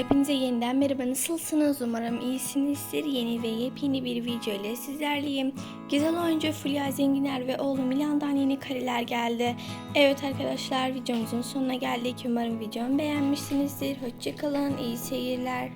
Hepinize yeniden merhaba. Nasılsınız? Umarım iyisinizdir. Yeni ve yepyeni bir video ile sizlerleyim. Güzel oyuncu Fulya Zenginer ve oğlu Milan'dan yeni kareler geldi. Evet arkadaşlar videomuzun sonuna geldik. Umarım videomu beğenmişsinizdir. Hoşçakalın iyi seyirler.